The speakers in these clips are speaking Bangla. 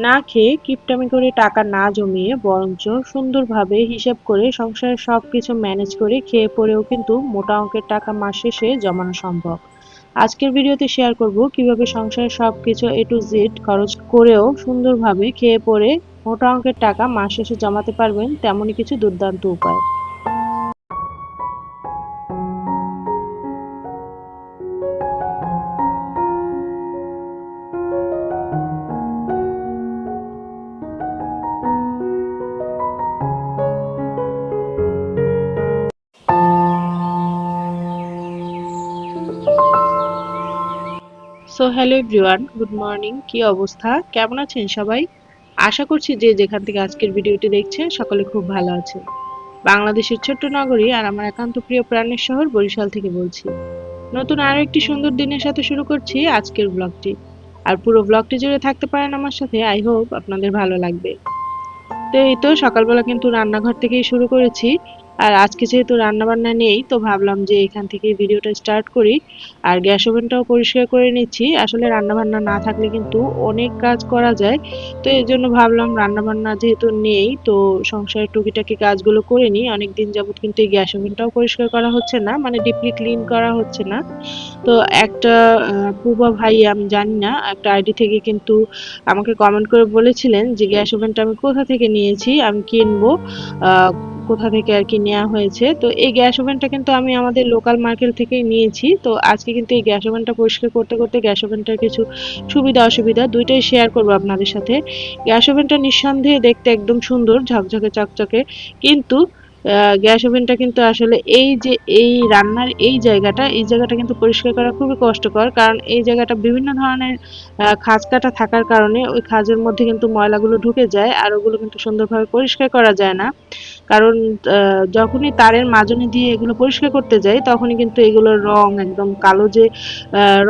না খেয়ে কিপটামি করে টাকা না জমিয়ে বরঞ্চ সুন্দরভাবে হিসাব করে সংসারের সব কিছু ম্যানেজ করে খেয়ে পরেও কিন্তু মোটা অঙ্কের টাকা মাস শেষে জমানো সম্ভব। আজকের ভিডিওতে শেয়ার করব কীভাবে সংসারের সব কিছু এ টু জেড খরচ করেও সুন্দরভাবে খেয়ে পরে মোটা অঙ্কের টাকা মাস শেষে জমাতে পারবেন তেমনই কিছু দুর্দান্ত উপায়। So hello everyone good morning কি অবস্থা? কেমন আছেন সবাই? আশা করছি যে যেখান থেকে আজকের ভিডিওটি দেখছেন, সকলে খুব ভালো আছে বাংলাদেশের ছোট্ট নগরী আর আমার একান্ত প্রিয় প্রাণের শহর বরিশাল থেকে বলছি। নতুন আরও একটি সুন্দর দিনের সাথে শুরু করছি আজকের ব্লগটি আর পুরো ব্লগটি জুড়ে থাকতে পারেন আমার সাথে আই হোপ আপনাদের ভালো লাগবে। তো এই তো, সকালবেলা কিন্তু রান্নাঘর থেকেই শুরু করেছি। আর আজকে যেহেতু রান্নাবান্না নেই, তো ভাবলাম যে এখান থেকে ভিডিওটা স্টার্ট করি। আর গ্যাস ওভেনটাও পরিষ্কার করে নিচ্ছি। আসলে রান্নাবান্না না থাকলে কিন্তু অনেক কাজ করা যায়। তো এই জন্য ভাবলাম রান্নাবান্না যেহেতু নেই, তো সংসারের টুকিটাকি কাজগুলো করে নিই। অনেক দিন যাবত কিন্তু এই গ্যাস ওভেনটাও পরিষ্কার করা হচ্ছে না মানে ডিপলি ক্লিন করা হচ্ছে না। তো একটা পুবা ভাই, আমি জানি না, একটা আইডি থেকে কিন্তু আমাকে কমেন্ট করে বলেছিলেন যে গ্যাস ওভেনটা আমি কোথা থেকে নিয়েছি, আমি কিনবো কোথা থেকে আর কি নেওয়া হয়েছে। তো এই গ্যাস ওভেনটা কিন্তু আমি আমাদের লোকাল মার্কেট থেকেই নিয়েছি। তো আজকে কিন্তু এই গ্যাস ওভেনটা পরিষ্কার করতে করতে গ্যাস ওভেনটার কিছু সুবিধা, অসুবিধা দুইটাই শেয়ার করব আপনাদের সাথে। গ্যাস ওভেনটা নিঃসন্দেহে দেখতে একদম সুন্দর, ঝকঝকে, চকচকে। কিন্তু গ্যাস ওভেনটা কিন্তু আসলে এই যে এই রান্নার এই জায়গাটা এই জায়গাটা কিন্তু পরিষ্কার করা খুবই কষ্টকর। কারণ এই জায়গাটা বিভিন্ন ধরনের খাঁজ কাটা থাকার কারণে ওই খাজের মধ্যে কিন্তু ময়লাগুলো ঢুকে যায় আর ওগুলো কিন্তু সুন্দরভাবে পরিষ্কার করা যায় না। কারণ যখনই তারের মাজনি দিয়ে এগুলো পরিষ্কার করতে যাই, তখনই কিন্তু এগুলোর রং একদম কালো যে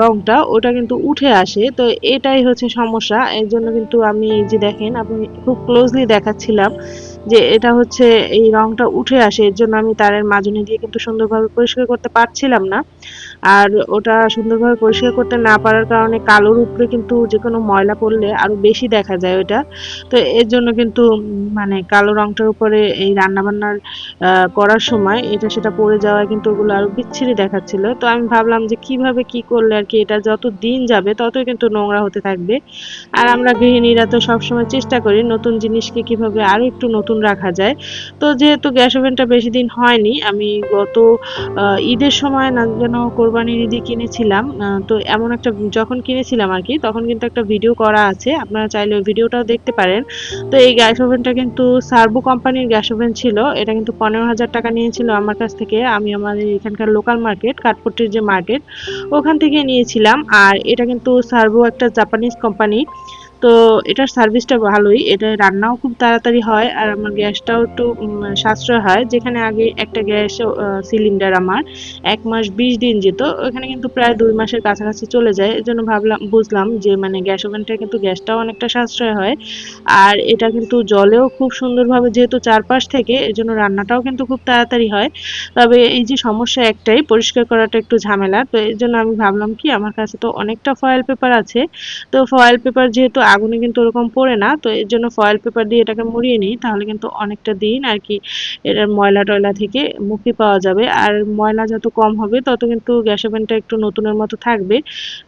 রংটা, ওটা কিন্তু উঠে আসে। তো এটাই হচ্ছে সমস্যা। এর জন্য কিন্তু আমি যে দেখেন, আপনি খুব ক্লোজলি দেখাচ্ছিলাম। যে এটা হচ্ছে এই রংটা উঠে আসে, এর জন্য আমি তারের মাজনি দিয়ে কিন্তু সুন্দরভাবে পরিষ্কার করতে পারছিলাম না। আর ওটা সুন্দরভাবে পরিষ্কার করতে না পারার কারণে কালোর উপরে কিন্তু যে কোনো ময়লা পড়লে আরও বেশি দেখা যায় ওটা। তো এর জন্য কিন্তু মানে কালো রংটার উপরে এই রান্নাবান্নার করার সময় এটা সেটা পড়ে যাওয়ায় কিন্তু ওগুলো আরও বিচ্ছিরি দেখাচ্ছিল। তো আমি ভাবলাম যে কীভাবে কি করলে আর কি এটা যত দিন যাবে ততই কিন্তু নোংরা হতে থাকবে। আর আমরা গৃহিণীরা তো সবসময় চেষ্টা করি নতুন জিনিসকে কীভাবে আরও একটু নতুন রাখা যায়। তো যেহেতু গ্যাস ওভেনটা বেশি দিন হয়নি, আমি গত ঈদের সময় না যেন কোরবানির ঈদে কিনেছিলাম তো এমন একটা যখন কিনেছিলাম আর কি, তখন কিন্তু একটা ভিডিও করা আছে, আপনারা চাইলে ওই ভিডিওটাও দেখতে পারেন। তো এই গ্যাস ওভেনটা কিন্তু সার্ভো কোম্পানির গ্যাস ওভেন ছিল, এটা কিন্তু পনেরো হাজার টাকা নিয়েছিল আমার কাছ থেকে, আমি আমাদের এখানকার লোকাল মার্কেট কাঠপট্টির যে মার্কেট ওখান থেকে নিয়েছিলাম। আর এটা কিন্তু সার্ভো একটা জাপানিজ কোম্পানি তো এটার সার্ভিসটা ভালোই। এটা রান্নাও খুব তাড়াতাড়ি হয় আর আমার গ্যাসটাও একটু সাশ্রয় হয়। যেখানে আগে একটা গ্যাস সিলিন্ডার আমার এক মাস বিশ দিন যেত, ওখানে কিন্তু প্রায় দুই মাসের কাছাকাছি চলে যায়। এই জন্য ভাবলাম, বুঝলাম যে মানে গ্যাস ওভেনটা কিন্তু গ্যাসটাও অনেকটা সাশ্রয় হয়। আর এটা কিন্তু জলেও খুব সুন্দরভাবে যেহেতু চারপাশ থেকে এই জন্য রান্নাটাও কিন্তু খুব তাড়াতাড়ি হয়। তবে এই যে সমস্যা একটাই, পরিষ্কার করাটা একটু ঝামেলা। তো এই জন্য আমি ভাবলাম কি, আমার কাছে তো অনেকটা ফয়েল পেপার আছে। তো ফয়েল পেপার যেহেতু আগুনে কিন্তু ওরকম পড়ে না। তো এর জন্য ফয়েল পেপার দিয়ে এটাকে মুড়িয়ে নিই, তাহলে কিন্তু অনেকটা দিন আর কি এটার ময়লা টয়লা থেকে মুক্তি পাওয়া যাবে। আর ময়লা যত কম হবে, তত কিন্তু গ্যাস ওভেনটা একটু নতুনের মতো থাকবে।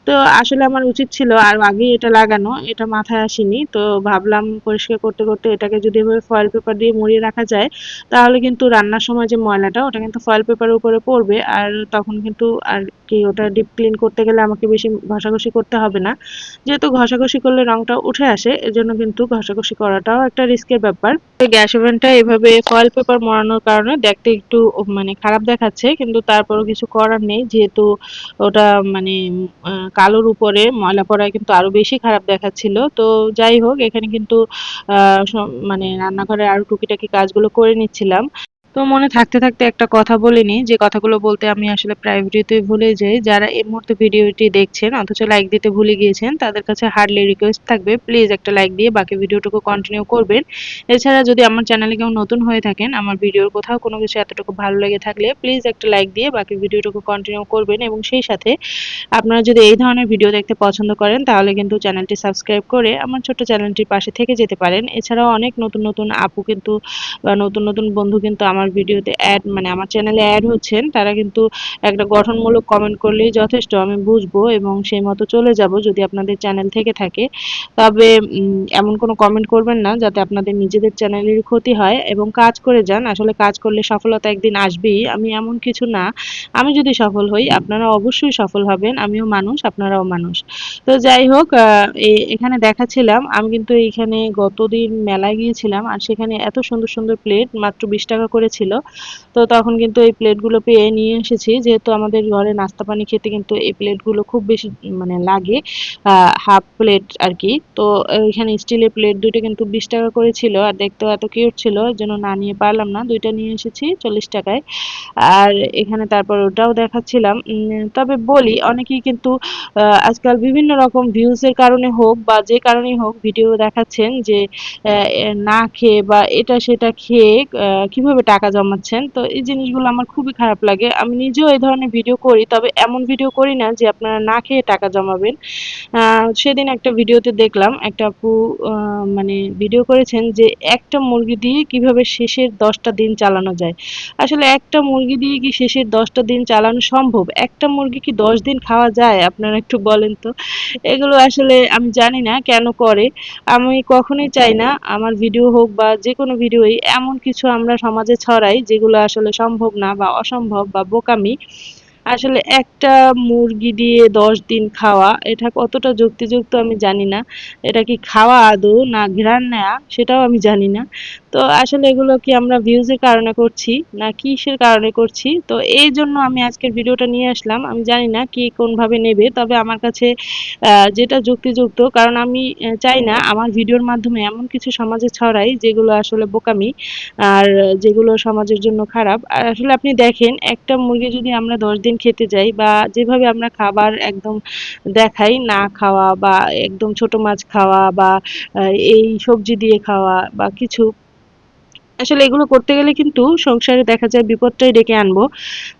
তো আসলে আমার উচিত ছিল আর আগেই এটা লাগানো, এটা মাথায় আসেনি। তো ভাবলাম পরিষ্কার করতে করতে এটাকে যদি এভাবে ফয়েল পেপার দিয়ে মুড়িয়ে রাখা যায়, তাহলে কিন্তু রান্নার সময় যে ময়লাটা, ওটা কিন্তু ফয়েল পেপারের উপরে পড়বে। আর তখন কিন্তু আর কি ওটা ডিপ ক্লিন করতে গেলে আমাকে বেশি ঘষাঘষি করতে হবে না। যেহেতু ঘষাঘষি করলে রংটা উঠে আসে এজন্য কিন্তু ঘষাঘষি করাটাও একটা রিস্কের ব্যাপার। গ্যাস ওভেনটা এভাবে ফয়েল পেপার মরানোর কারণে দেখতে একটু মানে খারাপ দেখাচ্ছে, কিন্তু তারপরও কিছু করার নেই, যেহেতু ওটা মানে কালোর উপরে ময়লা পড়ায় কিন্তু আরও বেশি খারাপ দেখাচ্ছিল। তো যাই হোক, এখানে কিন্তু মানে রান্নাঘরে আরও টুকিটাকি কাজগুলো করে নিচ্ছিলাম। তো মনে থাকতে থাকতে একটা কথা বলিনি, যে কথাগুলো বলতে আমি আসলে প্রায় ভুলে যাই। যারা এই মুহূর্তে ভিডিওটি দেখছেন, অথচ লাইক দিতে ভুলে গিয়েছেন, তাদের কাছে হার্ডলি রিকোয়েস্ট থাকবে প্লিজ একটা লাইক দিয়ে বাকি ভিডিওটুকু কন্টিনিউ করবেন। এছাড়া যদি আমার চ্যানেলে কেউ নতুন হয়ে থাকেন, আমার ভিডিওর কোথাও কোনো কিছু এতটুকু ভালো লেগে থাকলে প্লিজ একটা লাইক দিয়ে বাকি ভিডিওটুকু কন্টিনিউ করবেন। এবং সেই সাথে আপনারা যদি এই ধরনের ভিডিও দেখতে পছন্দ করেন, তাহলে কিন্তু চ্যানেলটি সাবস্ক্রাইব করে আমার ছোট্ট চ্যানেলটির পাশে থেকে যেতে পারেন। এছাড়াও অনেক নতুন নতুন আপু কিন্তু, বা নতুন নতুন বন্ধু কিন্তু আমার ভিডিওতে অ্যাড মানে আমার চ্যানেলে অ্যাড হচ্ছেন, তারা কিন্তু একটা গঠনমূলক কমেন্ট করলেই যথেষ্ট, আমি বুঝব এবং সেই মতো চলে যাব যদি আপনাদের চ্যানেল থেকে থাকে। তবে এমন কোনো কমেন্ট করবেন না যাতে আপনাদের নিজেদের চ্যানেলের ক্ষতি হয় এবং কাজ করে যান। আসলে কাজ করলে সফলতা একদিন আসবেই, আমি এমন কিছু না। আমি যদি সফল হই, আপনারা অবশ্যই সফল হবেন, আমিও মানুষ, আপনারাও মানুষ। তো যাই হোক এখানে দেখাচ্ছিলাম, আমি কিন্তু এইখানে গতদিন মেলায় গিয়েছিলাম, আর সেখানে এত সুন্দর সুন্দর প্লেট মাত্র বিশ টাকা করে ছিল। তো তখন কিন্তু এই প্লেটগুলো পেয়ে নিয়ে এসেছি। যেহেতু আমাদের ঘরে নাস্তা পানি খেতে কিন্তু এই প্লেটগুলো খুব বেশি মানে লাগে হাফ প্লেট আর কি তো এখানে স্টিলের প্লেট দুটো কিন্তু বিশ টাকা করে ছিল আর দেখতেও এত কিউট ছিল এর জন্য না নিয়ে পারলাম না। দুইটা নিয়ে এসেছি চল্লিশ টাকায়। আর এখানে তারপর ওটাও দেখাচ্ছিলাম। তবে বলি, অনেকেই কিন্তু আজকাল বিভিন্ন রকম ভিউজের কারণে হোক বা যে কারণেই হোক ভিডিও দেখাচ্ছেন যে না খেয়ে বা এটা সেটা খেয়ে কীভাবে টাকা জমাচ্ছেন। তো এই জিনিসগুলো আমার খুবই খারাপ লাগে। আমি নিজেও এই ধরনের ভিডিও করি, তবে এমন ভিডিও করি না যে আপনারা না খেয়ে টাকা জমাবেন। সেদিন একটা ভিডিওতে দেখলাম, একটা আপু মানে ভিডিও করেছেন যে একটা মুরগি দিয়ে কীভাবে শেষের দশটা দিন চালানো যায়। আসলে একটা মুরগি দিয়ে কি শেষের দশটা দিন চালানো সম্ভব? একটা মুরগি কি দশ দিন খাওয়া যায়? আপনারা একটু বলেন তো। এগুলো আসলে আমি জানি না কেন করে। আমি কখনোই চাই না। আমার ভিডিও হোক বা যে কোনো ভিডিওই এমন কিছু আমরা সমাজে ছড়াই যেগুলো আসলে সম্ভব না বা অসম্ভব বা বোকামি আসলে একটা মুরগি দিয়ে দশ দিন খাওয়া, এটা কতটা যুক্তিযুক্ত আমি জানি না। এটা কি খাওয়া আদৌ না ঘ্রাণ নেয়া, সেটাও আমি জানি না। তো আসলে এগুলো কি আমরা ভিউজের কারণে করছি, না কিসের কারণে করছি? তো এই জন্য আমি আজকের ভিডিওটা নিয়ে আসলাম। আমি জানি না কি কোনভাবে নেবে, তবে আমার কাছে যেটা যুক্তিযুক্ত, কারণ আমি চাই না আমার ভিডিওর মাধ্যমে এমন কিছু সমাজে ছড়াই যেগুলো আসলে বোকামি, আর যেগুলো সমাজের জন্য খারাপ। আর আসলে আপনি দেখেন, একটা মুরগি যদি আমরা দশ দিন খেতে যাই বা যেভাবে আমরা খাবার একদম দেখাই, না খাওয়া বা একদম ছোট মাছ খাওয়া বা এই সবজি দিয়ে খাওয়া বা কিছু আসলে এগুলো করতে গেলে কিন্তু সংসারে দেখা যায় বিপদটাই ডেকে আনব।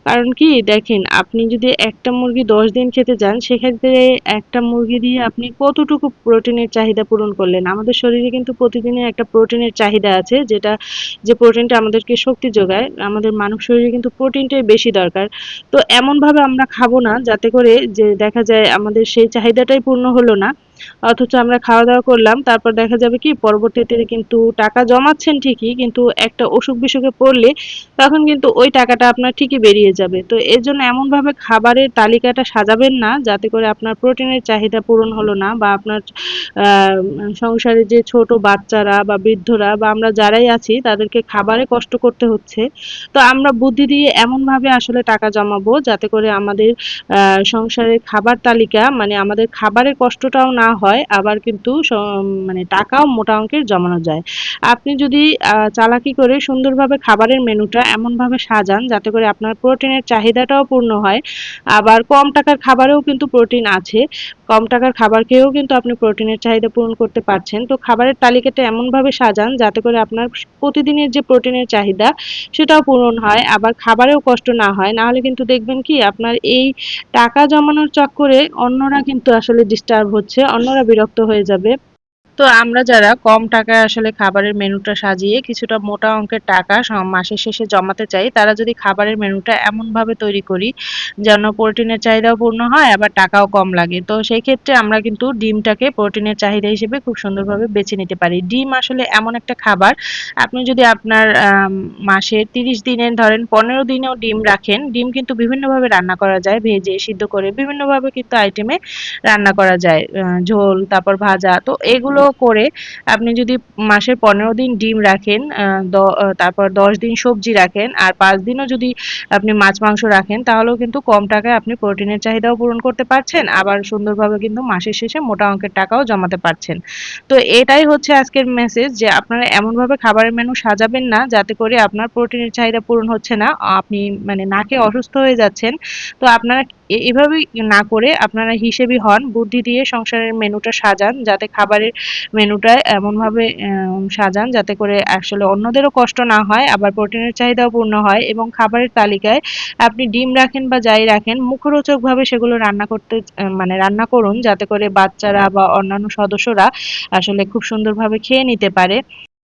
কারণ কি, দেখেন, আপনি যদি একটা মুরগি দশ দিন খেতে যান, সেক্ষেত্রে একটা মুরগি দিয়ে আপনি কতটুকু প্রোটিনের চাহিদা পূরণ করলেন? আমাদের শরীরে কিন্তু প্রতিদিনের একটা প্রোটিনের চাহিদা আছে, যেটা যে প্রোটিনটা আমাদেরকে শক্তি যোগায়, আমাদের মানব শরীরে কিন্তু প্রোটিনটাই বেশি দরকার। তো এমনভাবে আমরা খাব না, যাতে করে যে দেখা যায় আমাদের সেই চাহিদাটাই পূর্ণ হলো না। অথচ আমরা খাওয়া দাওয়া করলাম, তারপর দেখা যাবে কি, পরবর্তীতে কিন্তু টাকা জমাচ্ছেন ঠিকই, কিন্তু একটা অসুখ বিসুখে পড়লে তখন কিন্তু ওই টাকাটা আপনার ঠিকই বেরিয়ে যাবে। তো এর জন্য এমনভাবে খাবারের তালিকাটা সাজাবেন না, যাতে করে আপনার প্রোটিনের চাহিদা পূরণ হলো না বা আপনার সংসারে যে ছোট বাচ্চারা বা বৃদ্ধরা বা আমরা যারাই আছি, তাদেরকে খাবারে কষ্ট করতে হচ্ছে। তো আমরা বুদ্ধি দিয়ে এমনভাবে আসলে টাকা জমাবো, যাতে করে আমাদের সংসারের খাবার তালিকা মানে আমাদের খাবারের কষ্টটাও না হয়, আবার কিন্তু মানে টাকাও মোটা অঙ্কের জমানো যায়। আপনি যদি চালাকি করে সুন্দরভাবে খাবারের মেনুটা এমনভাবে সাজান যাতে করে আপনার প্রোটিনের চাহিদাটাও পূর্ণ হয়, আবার কম টাকার খাবারেও কিন্তু প্রোটিন আছে। কম টাকার খাবার খেয়েও কিন্তু আপনি প্রোটিনের চাহিদা পূরণ করতে পারছেন। তো খাবারের তালিকাটা এমনভাবে সাজান যাতে করে আপনার প্রতিদিনের যে প্রোটিনের চাহিদা সেটাও পূরণ হয়, আবার খাবারেও কষ্ট না হয়। নাহলে কিন্তু দেখবেন কি, আপনার এই টাকা জমানোর চক্করে অন্যরা কিন্তু আসলে ডিস্টার্ব হচ্ছে, অন্যরা বিরক্ত হয়ে যাবে। তো আমরা যারা কম টাকায় আসলে খাবারের মেনুটা সাজিয়ে কিছুটা মোটা অঙ্কের টাকা মাসের শেষে জমাতে চাই, তারা যদি খাবারের মেনুটা এমনভাবে তৈরি করি যেন প্রোটিনের চাহিদাও পূর্ণ হয়, আবার টাকাও কম লাগে। তো সেই ক্ষেত্রে আমরা কিন্তু ডিমটাকে প্রোটিনের চাহিদা হিসেবে খুব সুন্দরভাবে বেছে নিতে পারি। ডিম আসলে এমন একটা খাবার, আপনি যদি আপনার মাসে তিরিশ দিনের ধরেন পনেরো দিনেও ডিম রাখেন, ডিম কিন্তু বিভিন্নভাবে রান্না করা যায়, ভেজে সিদ্ধ করে বিভিন্নভাবে কিন্তু আইটেমে রান্না করা যায় ঝোল, তারপর ভাজা, তো এগুলো করে আপনি যদি মাসের পনেরো দিন ডিম রাখেন তারপর দশ দিন সবজি রাখেন আর পাঁচ দিনও যদি আপনি মাছ, মাংস রাখেন, তাহলেও কিন্তু কম টাকায় আপনি প্রোটিনের চাহিদাও পূরণ করতে পারছেন। আবার সুন্দরভাবে কিন্তু মাসের শেষে মোটা অঙ্কের টাকাও জমাতে পারছেন। তো এটাই হচ্ছে আজকের মেসেজ যে আপনারা এমনভাবে খাবারের মেনু সাজাবেন না, যাতে করে আপনার প্রোটিনের চাহিদা পূরণ হচ্ছে না। আপনি মানে নাকে অসুস্থ হয়ে যাচ্ছেন। তো আপনারা এভাবেই না করে আপনারা হিসেবি হন, বুদ্ধি দিয়ে সংসারের মেনুটা সাজান, যাতে খাবারের মেনুটা এমনভাবে সাজান যাতে করে আসলে অন্যদেরও কষ্ট না হয়, আবার প্রোটিনের চাহিদাও পূর্ণ হয় এবং খাবারের তালিকায় আপনি ডিম রাখেন বা যাই রাখেন, মুখরোচকভাবে সেগুলো রান্না করতে মানে রান্না করুন যাতে করে বাচ্চারা বা অন্যান্য সদস্যরা আসলে খুব সুন্দরভাবে খেয়ে নিতে পারে।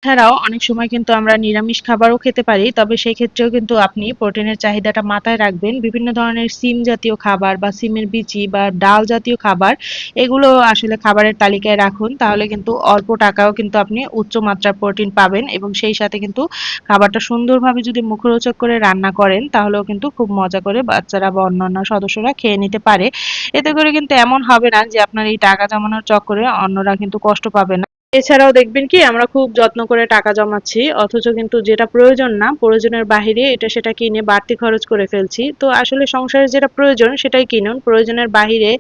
এছাড়াও অনেক সময় কিন্তু আমরা নিরামিষ খাবারও খেতে পারি, তবে সেই ক্ষেত্রেও কিন্তু আপনি প্রোটিনের চাহিদাটা মাথায় রাখবেন। বিভিন্ন ধরনের সিম জাতীয় খাবার বা সিমের বিচি বা ডাল জাতীয় খাবার, এগুলো আসলে খাবারের তালিকায় রাখুন। তাহলে কিন্তু অল্প টাকাও কিন্তু আপনি উচ্চ মাত্রার প্রোটিন পাবেন এবং সেই সাথে কিন্তু খাবারটা সুন্দরভাবে যদি মুখরোচক করে রান্না করেন, তাহলেও কিন্তু খুব মজা করে বাচ্চারা বা অন্যান্য সদস্যরা খেয়ে নিতে পারে। এতে করে কিন্তু এমন হবে না যে আপনার এই টাকা জমানোর চক্করে অন্যরা কিন্তু কষ্ট পাবে না। এছাড়াও দেখবেন কি, আমরা খুব যত্ন করে টাকা জমাচ্ছি, অথচ কিন্তু যেটা প্রয়োজন না, প্রয়োজনের বাহিরে এটা সেটা কিনে বাড়তি খরচ করে ফেলছি। তো আসলে সংসারে যেটা প্রয়োজন সেটাই কিনুন, প্রয়োজনের বাহিরে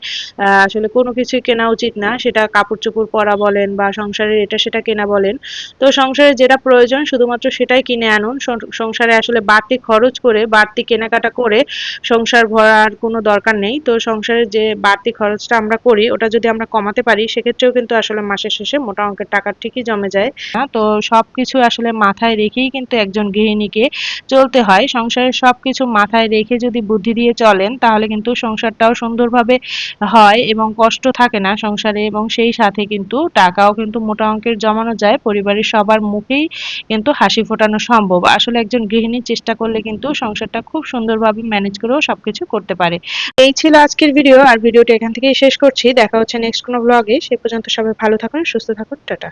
আসলে কোনো কিছুই কেনা উচিত না, সেটা কাপড় চোপড় পরা বলেন বা সংসারের এটা সেটা কেনা বলেন। তো সংসারে যেটা প্রয়োজন শুধুমাত্র সেটাই কিনে আনুন সংসারে আসলে বাড়তি খরচ করে, বাড়তি কেনাকাটা করে সংসার ভরার কোনো দরকার নেই। তো সংসারের যে বাড়তি খরচটা আমরা করি, ওটা যদি আমরা কমাতে পারি, সেক্ষেত্রেও কিন্তু আসলে মাসের শেষে মোটা অঙ্কের টাকা ঠিকই জমে যায় না। তো সবকিছু আসলে মাথায় রেখেই কিন্তু একজন গৃহিণীকে চলতে হয়। সংসারের সবকিছু মাথায় রেখে যদি বুদ্ধি দিয়ে চলেন, তাহলে কিন্তু সংসারটাও সুন্দরভাবে হয় এবং কষ্ট থাকে না সংসারে এবং সেই সাথে কিন্তু টাকাও কিন্তু মোটা অঙ্কের জমানো যায়। পরিবারের সবার মুখেই কিন্তু হাসি ফোটানো সম্ভব। আসলে একজন গৃহিণীর চেষ্টা করলে কিন্তু সংসারটা খুব সুন্দরভাবে ম্যানেজ করেও সবকিছু করতে পারে। এই ছিল আজকের ভিডিও। আর ভিডিওটি এখান থেকেই শেষ করছি। দেখা হচ্ছে নেক্সট কোনো ব্লগে সে পর্যন্ত সবাই ভালো থাকুন, সুস্থ থাকুন। টাটা